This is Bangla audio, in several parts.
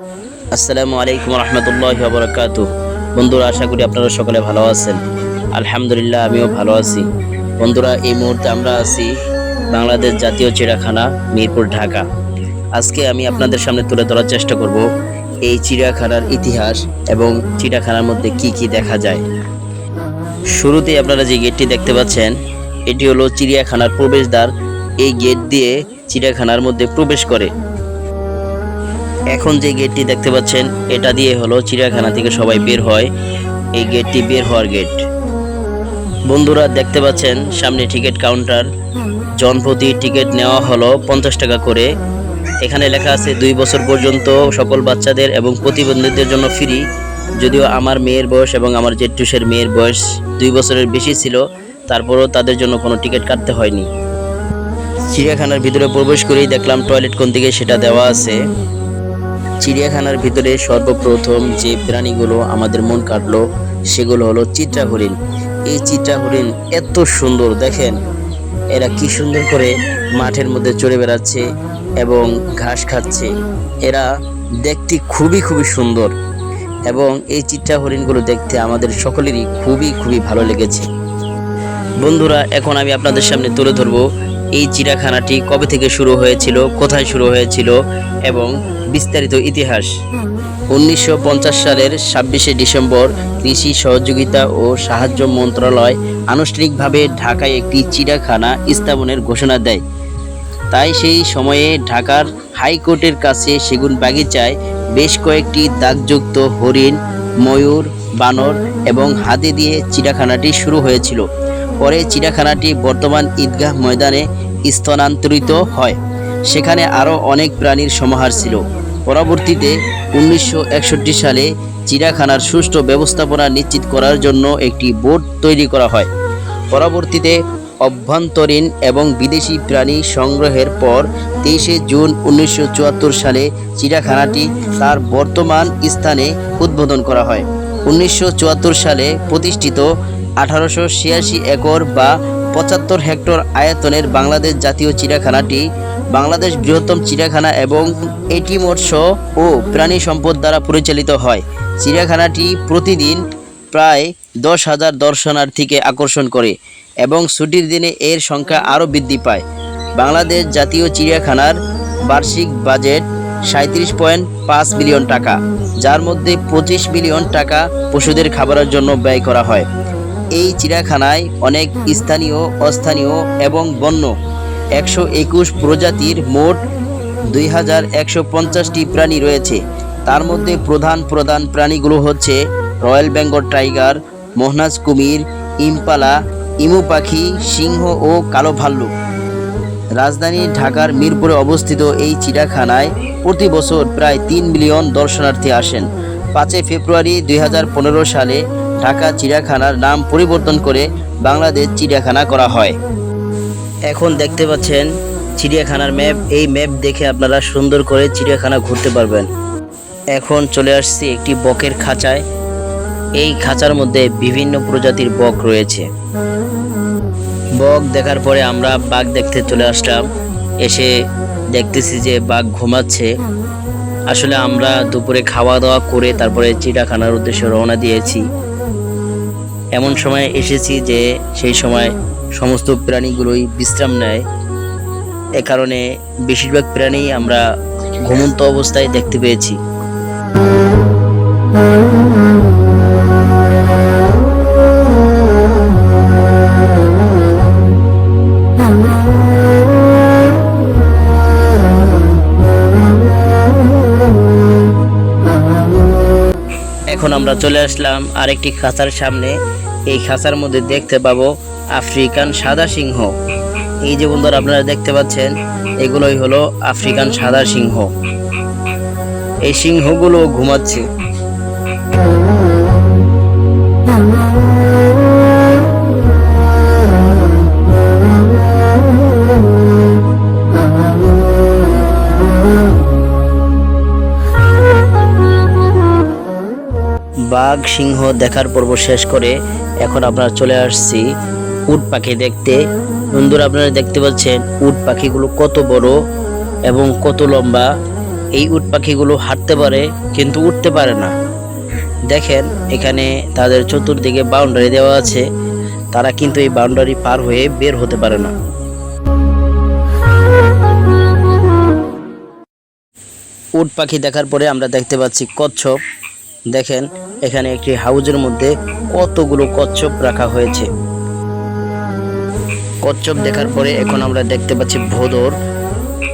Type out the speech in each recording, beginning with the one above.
আসসালামু আলাইকুম রহমতুল্লাহ বরকাত বন্ধুরা, আশা করি আপনারা সকলে ভালো আছেন। আলহামদুলিল্লাহ, আমিও ভালো আছি। বন্ধুরা, এই মুহূর্তে আমরা আছি বাংলাদেশ জাতীয় চিড়িয়াখানা, মিরপুর, ঢাকা। আজকে আমি আপনাদের সামনে তুলে ধরার চেষ্টা করব এই চিড়িয়াখানার ইতিহাস এবং চিড়িয়াখানার মধ্যে কি কি দেখা যায়। শুরুতেই আপনারা যে গেটটি দেখতে পাচ্ছেন, এটি হলো চিড়িয়াখানার প্রবেশদ্বার। এই গেট দিয়ে চিড়িয়াখানার মধ্যে প্রবেশ করে। এখন যে গেটটি দেখতে পাচ্ছেন, এটা দিয়ে হলো চিড়িয়াখানা থেকে সবাই বের হয়। এই গেটটি বের হওয়ার গেট বন্ধুরা, দেখতে পাচ্ছেন, সামনে টিকিট কাউন্টার জনপ্রতি টিকিট নেওয়া হলো পঞ্চাশ টাকা করে। এখানে লেখা আছে, দুই বছর পর্যন্ত সকল বাচ্চাদের এবং প্রতিবন্ধীদের জন্য ফ্রি যদিও আমার মেয়ের বয়স এবং আমার জেঠুসের মেয়ের বয়স দুই বছরের বেশি ছিল, তারপরও তাদের জন্য কোনো টিকিট কাটতে হয়নি। চিড়িয়াখানার ভিতরে প্রবেশ করেই দেখলাম টয়লেট কোন দিকে সেটা দেওয়া আছে। চিড়িয়াখানার ভিতরে সর্বপ্রথম যে প্রাণীগুলো আমাদের মন কাটলো, সেগুলো হলো চিত্রা হরিণ এই চিত্রা হরিণ এত সুন্দর, দেখেন, এরা কি সুন্দর করে মাঠের মধ্যে চড়ে বেড়াচ্ছে এবং ঘাস খাচ্ছে। এরা দেখতে খুবই খুবই সুন্দর এবং এই চিত্রা হরিণগুলো দেখতে আমাদের সকলেরই খুবই খুবই ভালো লেগেছে। বন্ধুরা, এখন আমি আপনাদের সামনে তুলে ধরবো, এই চিড়িয়াখানাটি কবে থেকে শুরু হয়েছিল, কোথায় শুরু হয়েছিল এবং বিস্তারিত ইতিহাস। উনিশশো পঞ্চাশ সালের ছাব্বিশে ডিসেম্বর কৃষি সহযোগিতা ও সাহায্য মন্ত্রণালয় আনুষ্ঠানিকভাবে ঢাকায় একটি চিড়িয়াখানা স্থাপনের ঘোষণা দেয়। তাই সেই সময়ে ঢাকার হাইকোর্টের কাছে সেগুন বাগিচায় বেশ কয়েকটি দাগযুক্ত হরিণ, ময়ূর, বানর এবং হাতি দিয়ে চিড়িয়াখানাটি শুরু হয়েছিল। পরে চিড়িয়াখানাটি বর্তমান ঈদগাহ ময়দানে স্থানান্তরিত হয়। সেখানে আরও অনেক প্রাণীর সমাহার ছিল। পরবর্তীতে উনিশশো একষট্টি সালে চিড়িয়াখানার সুষ্ঠু ব্যবস্থাপনা নিশ্চিত করার জন্য একটি বোর্ড তৈরি করা হয়। পরবর্তীতে অভ্যন্তরীণ এবং বিদেশি প্রাণী সংগ্রহের পর তেইশে জুন উনিশশো চুয়াত্তর সালে চিড়িয়াখানাটি তার বর্তমান স্থানে উদ্বোধন করা হয়। উনিশশো চুয়াত্তর সালে প্রতিষ্ঠিত আঠারোশো ছিয়াশি একর বা পঁচাত্তর হেক্টর আয়তনের বাংলাদেশ জাতীয় চিড়িয়াখানাটি বাংলাদেশ বৃহত্তম চিড়িয়াখানা এবং এটি মৎস্য ও প্রাণী সম্পদ দ্বারা পরিচালিত হয়। চিড়িয়াখানাটি প্রতিদিন প্রায় দশ হাজার দর্শনার্থীকে আকর্ষণ করে এবং ছুটির দিনে এর সংখ্যা আরও বৃদ্ধি পায়। বাংলাদেশ জাতীয় চিড়িয়াখানার বার্ষিক বাজেট সাঁত্রিশ পয়েন্ট পাঁচ মিলিয়ন টাকা, যার মধ্যে পঁচিশ মিলিয়ন টাকা পশুদের খাবারের জন্য ব্যয় করা হয়। এই চিড়িয়াখানায় অনেক স্থানীয়, অস্থানীয় এবং বন্য। একশো একুশ প্রজাতির মোট দুই হাজার একশো পঞ্চাশটি প্রাণী রয়েছে। তার মধ্যে প্রধান প্রধান প্রাণীগুলো হচ্ছে রয়্যাল বেঙ্গল টাইগার, মোহনাজ কুমির, ইম্পালা, ইমু পাখি, সিংহ ও কালো ভাল্লুক। রাজধানী ঢাকার মিরপুরে অবস্থিত এই চিড়িয়াখানায় প্রতি বছর প্রায় তিন মিলিয়ন দর্শনার্থী আসেন। পাঁচই ফেব্রুয়ারি দুই হাজার পনেরো সালে ঢাকা চিড়িয়াখানার নাম পরিবর্তন করে বাংলাদেশ চিড়িয়াখানা করা হয়। এখন দেখতে পাচ্ছেন চিড়িয়াখানার ম্যাপ। এই ম্যাপ দেখে আপনারা সুন্দর করে চিড়িয়াখানা ঘুরতে পারবেন। এখন চলে আসছি একটি বকের খাঁচায়। এই খাঁচার মধ্যে বিভিন্ন প্রজাতির বক রয়েছে। বক দেখার পরে আমরা বাঘ দেখতে চলে আসলাম। এসে দেখতেছি যে বাঘ ঘুমাচ্ছে। আসলে আমরা দুপুরে খাওয়া দাওয়া করে তারপরে চিড়িয়াখানার উদ্দেশ্যে রওনা দিয়েছি। এমন সময় এসেছি যে সেই সময় সমস্ত প্রাণীগুলোই বিশ্রাম নেয়। এ কারণে বেশিরভাগ প্রাণী আমরা ঘুমন্ত অবস্থায় দেখতে পেয়েছি। এখন আমরা চলে আসলাম আরেকটি খাঁচার সামনে। এই খাঁচার মধ্যে দেখতে পাবো আফ্রিকান সাদা সিংহ। এই যে বন্ধুরা, আপনারা দেখতে পাচ্ছেন, এগুলোই হলো আফ্রিকান সাদা সিংহ। এই সিংহগুলো ঘুমাচ্ছে। বাঘ সিংহ দেখার পর্ব শেষ করে এখন আপনারা চলে আসছি উট পাখি দেখতে। বন্ধুরা, আপনারা দেখতে পাচ্ছেন উট পাখিগুলো কত বড় এবং কত লম্বা। এই উট পাখিগুলো হাঁটতে পারে কিন্তু উঠতে পারে না। দেখেন, এখানে তাদের চতুর্দিকে বাউন্ডারি দেওয়া আছে। তারা কিন্তু এই বাউন্ডারি পার হয়ে বের হতে পারে না। উট পাখি দেখার পরে আমরা দেখতে পাচ্ছি কচ্ছপ। দেখেন, এখানে একটি হাউজের মধ্যে কতগুলো কচ্ছপ রাখা হয়েছে। কচ্ছপ দেখার পরে এখন আমরা দেখতে পাচ্ছি ভোদর।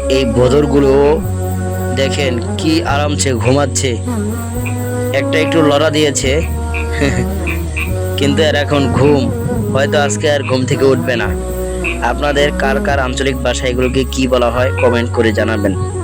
এই ভোদরগুলো, দেখেন কি আরামছে, ঘুমাচ্ছে। একটা একটু লড়া দিয়েছে, কিন্তু এর এখন ঘুম। হয়তো আজকে আর ঘুম থেকে উঠবে না। আপনাদের কার কার আঞ্চলিক ভাষা এগুলোকে কি বলা হয় কমেন্ট করে জানাবেন।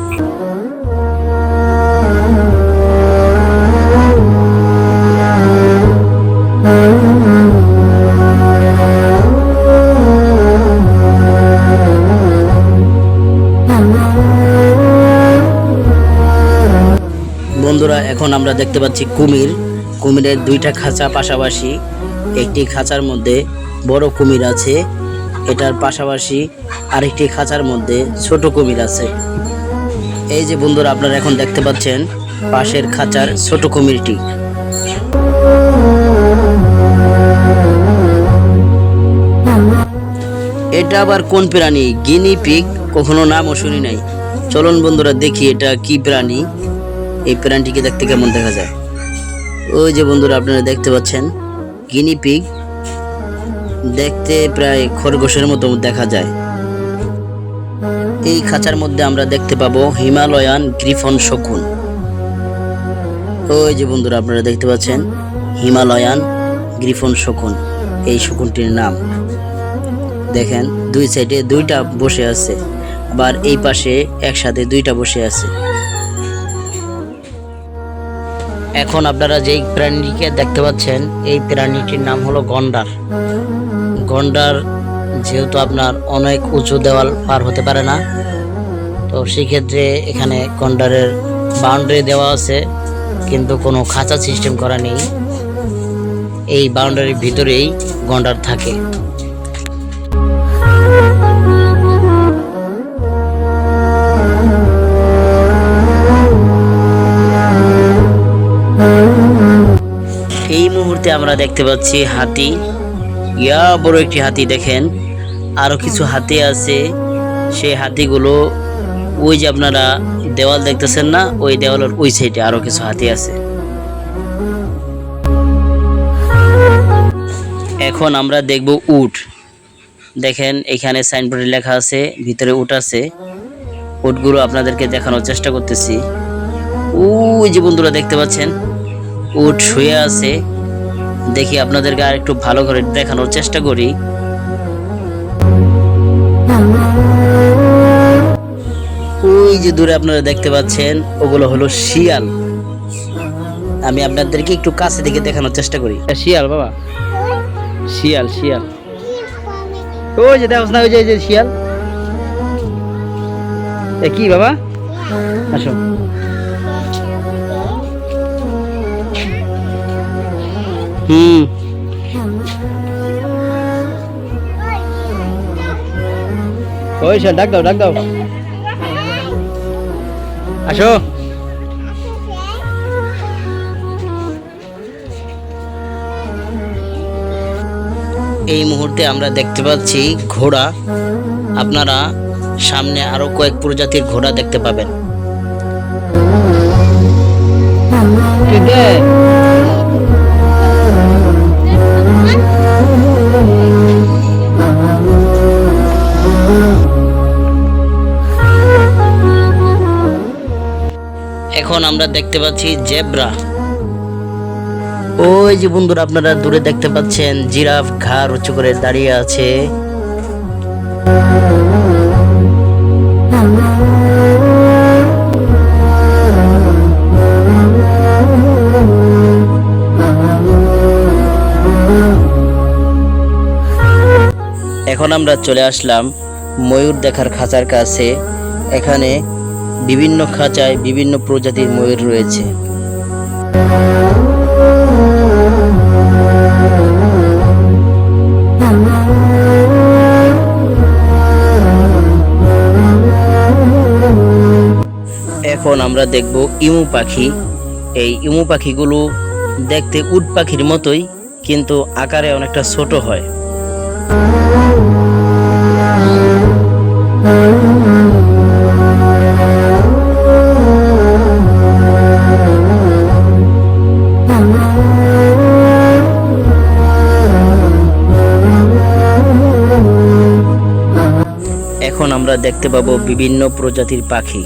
আমরা দেখতে পাচ্ছি কুমির। কুমিরের দুইটা খাঁচা পাশাপাশি একটি খাঁচার মধ্যে বড় কুমির আছে। এটার পাশাপাশি আরেকটি খাঁচার মধ্যে ছোট কুমির আছে। এই যে বন্ধুরা, আপনারা এখন দেখতে পাচ্ছেন পাশের খাঁচার ছোট কুমিরটি। এটা আবার কোন প্রাণী? Guinea pig? কখনো নামও শুনি নাই। চলুন বন্ধুরা, দেখি এটা কি প্রাণী। এই প্রাণীটিকে দেখতে কেমন দেখা যায়? ওই যে বন্ধুরা, আপনারা দেখতে পাচ্ছেন গিনি পিগ দেখতে প্রায় খরগোশের মতো দেখা যায়। এই খাঁচার মধ্যে আমরা দেখতে পাবো হিমালয়ান গ্রিফন শকুন। ওই যে বন্ধুরা, আপনারা দেখতে পাচ্ছেন, হিমালয়ান গ্রিফন শকুন, এই শকুনটির নাম। দেখেন, দুই সাইডে দুইটা বসে আছে, আবার এই পাশে একসাথে দুইটা বসে আছে। এখন আপনারা যেই প্রাণীটিকে দেখতে পাচ্ছেন, এই প্রাণীটির নাম হলো গন্ডার। গন্ডার যেহেতু আপনার অনেক উঁচু দেওয়াল পার হতে পারে না, তো সেক্ষেত্রে এখানে গন্ডারের বাউন্ডারি দেওয়া আছে, কিন্তু কোনো খাঁচা সিস্টেম করা নেই। এই বাউন্ডারির ভিতরেই গন্ডার থাকে। মুহূর্তে আমরা দেখতে পাচ্ছি হাতি। ইয়া, বড় একটি হাতি দেখেন। আরও কিছু হাতি আছে। সেই হাতিগুলো ওই যে আপনারা দেওয়াল দেখতেছেন না, ওই দেওয়ালের ওই সাইডে আরও কিছু হাতি আছে। এখন আমরা দেখব উট। দেখেন, এখানে সাইনবোর্ডে লেখা আছে, ভিতরে উট আছে। উটগুলো আপনাদেরকে দেখানোর চেষ্টা করতেছি। ওই যে বন্ধুরা দেখতে পাচ্ছেন, উট শুয়ে আছে। দেখি আপনাদেরকে আর একটু ভালো করে দেখানোর চেষ্টা করি। ওই যে দূরে আপনারা দেখতে পাচ্ছেন, ওগুলো হলো শিয়াল। আমি আপনাদেরকে একটু কাছে থেকে দেখানোর চেষ্টা করি। শিয়াল বাবা। শিয়াল শিয়াল। ওই যে দেখো না, ওই যে শিয়াল। কি বাবা? আসো। হুম। ওই শিয়াল ডাক দাও ডাক দাও। আসো। এই মুহূর্তে আমরা দেখতে পাচ্ছি ঘোড়া। আপনারা সামনে আরও কয়েক প্রজাতির ঘোড়া দেখতে পাবেন। আমরা দেখতে পাচ্ছি জেব্রা। ওই যে বন্ধুরা, আপনারা দূরে দেখতে পাচ্ছেন, জিরাফ ঘাড় উঁচু করে দাঁড়িয়ে আছে। এখন আমরা চলে আসলাম ময়ূর দেখার খাঁচার কাছে। এখানে বিভিন্ন খাঁচায় বিভিন্ন প্রজাতির ময়ূর রয়েছে। এখন আমরা দেখব ইমু পাখি। এই ইমু পাখিগুলো দেখতে উট পাখির মতোই, কিন্তু আকারে অনেকটা ছোট হয়। আমরা দেখতে পাবো বিভিন্ন প্রজাতির পাখি।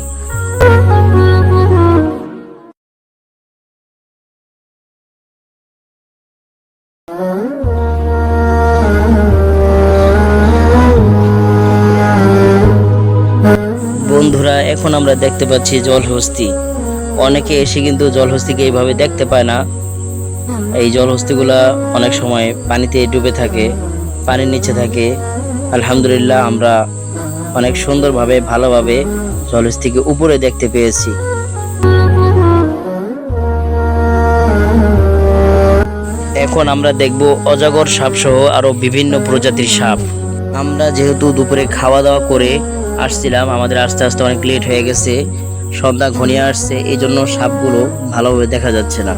বন্ধুরা, এখন আমরা দেখতে পাচ্ছি জলহস্তি। অনেকে এসে কিন্তু জলহস্তিকে এইভাবে দেখতে পায় না। এই জলহস্তিগুলা অনেক সময় পানিতে ডুবে থাকে, পানির নিচে থাকে। আলহামদুলিল্লাহ, আমরা অনেক সুন্দরভাবে, ভালোভাবে জলহস্তিকে উপরে দেখতে পেয়েছি। এখন আমরা দেখব অজাগর সাপ সহ আরও বিভিন্ন প্রজাতির সাপ। আমরা যেহেতু দুপুরে খাওয়া দাওয়া করে আসছিলাম, আমাদের আস্তে আস্তে অনেক লেট হয়ে গেছে, সন্ধ্যা ঘনিয়ে আসছে এই জন্য সাপগুলো ভালোভাবে দেখা যাচ্ছে না।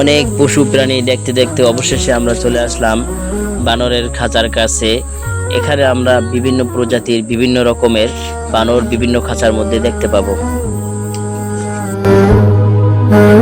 অনেক পশু প্রাণী দেখতে দেখতে অবশেষে আমরা চলে আসলাম বানরের খাঁচার কাছে। এখানে আমরা বিভিন্ন প্রজাতির বিভিন্ন রকমের বানর বিভিন্ন খাঁচার মধ্যে দেখতে পাবো। বন্ধুরা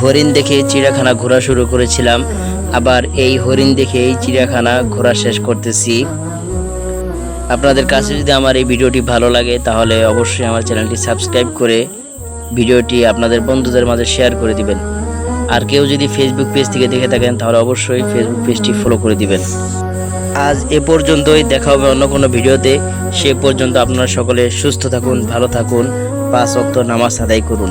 হরিণ দেখে চিড়িয়াখানা ঘোরা শুরু করেছিলাম। আবার এই হরিণ দেখে এই চিড়িয়াখানা ঘোরা শেষ করতেছি। আপনাদের কাছে যদি আমার এই ভিডিওটি ভালো লাগে, তাহলে অবশ্যই আমার চ্যানেলটি সাবস্ক্রাইব করে ভিডিওটি আপনাদের বন্ধুদের মাঝে শেয়ার করে দিবেন। আর কেউ যদি ফেসবুক পেজ থেকে দেখে থাকেন, তাহলে অবশ্যই ফেসবুক পেজটি ফলো করে দিবেন। আজ এ পর্যন্তই, দেখা হবে অন্য কোনো ভিডিওতে। সে পর্যন্ত আপনারা সকলে সুস্থ থাকুন, ভালো থাকুন, পাঁচ অক্ত নামাজ আদায় করুন।